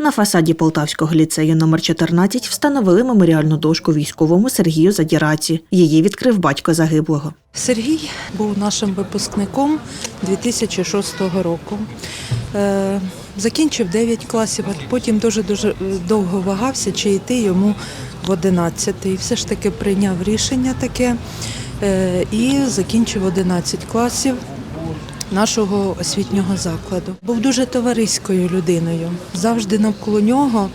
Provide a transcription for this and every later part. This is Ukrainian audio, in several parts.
На фасаді Полтавського ліцею номер 14 встановили меморіальну дошку військовому Сергію Задіраці. Її відкрив батько загиблого. Сергій був нашим випускником 2006 року. Е, Закінчив 9 класів, а потім дуже-дуже довго вагався, чи йти йому в 11. І все ж таки прийняв рішення таке е, і закінчив 11 класів нашого освітнього закладу. Був дуже товариською людиною. Завжди навколо нього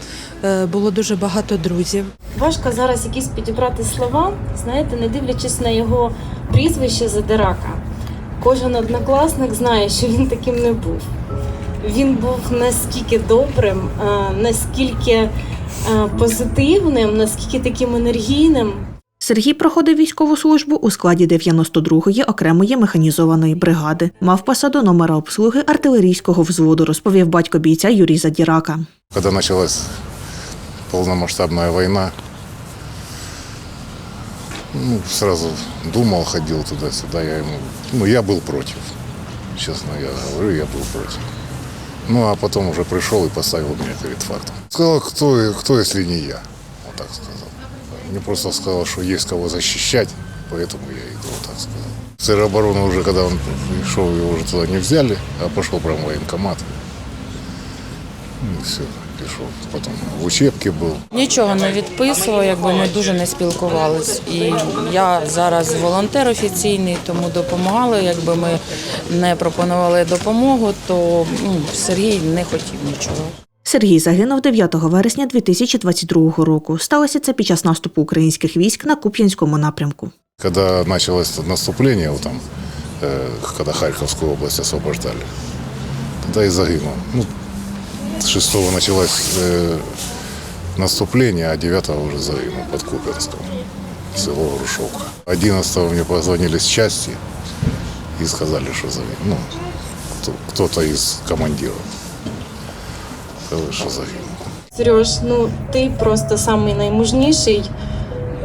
е, було дуже багато друзів. Важко зараз якісь підібрати слова, знаєте, не дивлячись на його прізвище Задирака. Кожен однокласник знає, що він таким не був. Він був наскільки добрим, е, наскільки е, позитивним, наскільки таким енергійним. Сергій проходив військову службу у складі 92-ї окремої механізованої бригади. Мав посаду номера обслуги артилерійського взводу, розповів батько бійця Юрій Задірака. Когда началась полномасштабная война, ну, сразу думал, ходил туда-сюда. Я ему, ну, я был против. Честно я говорю, я был против. Ну, а потом уже пришел и поставил меня перед фактом. Сказал, кто, кто если не я? Вот так сказал. Мне просто сказал, что есть кого защищать, поэтому я иду, вот так сказал. Офицер обороны уже, когда он пришел, его уже туда не взяли, а пошел прямо в военкомат. Ну, и все, пришел. Потом в учебке был. Нічого не відписував, якби ми дуже не спілкувались. І я зараз волонтер офіційний, тому допомагали. Якби ми не пропонували допомогу, то ну, Сергій не хотів нічого. Сергій загинув 9 вересня 2022 року. Сталося це під час наступу українських військ на Куп'янському напрямку. Когда началось наступление, вот там, э, когда Харьковскую область освобождали, тогда и загинул. Ну, с 6 началось э, наступление, а 9 уже загинул под Купянском, село Грушевка. 11 мне позвонили с части и сказали, что загинул. Ну, кто-то из командиров сказали, что загинул. Сереж, ну ти просто самий наймужніший.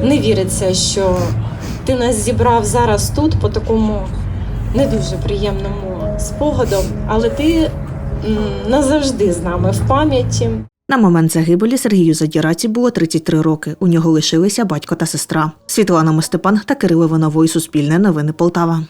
Не віриться, що ти нас зібрав зараз тут по такому не дуже приємному спогаду, але ти м, назавжди з нами в пам'яті. На момент загибелі Сергію Задіраці було 33 роки. У нього лишилися батько та сестра. Світлана Мостепан та Кирило Виновой. Суспільне новини Полтава.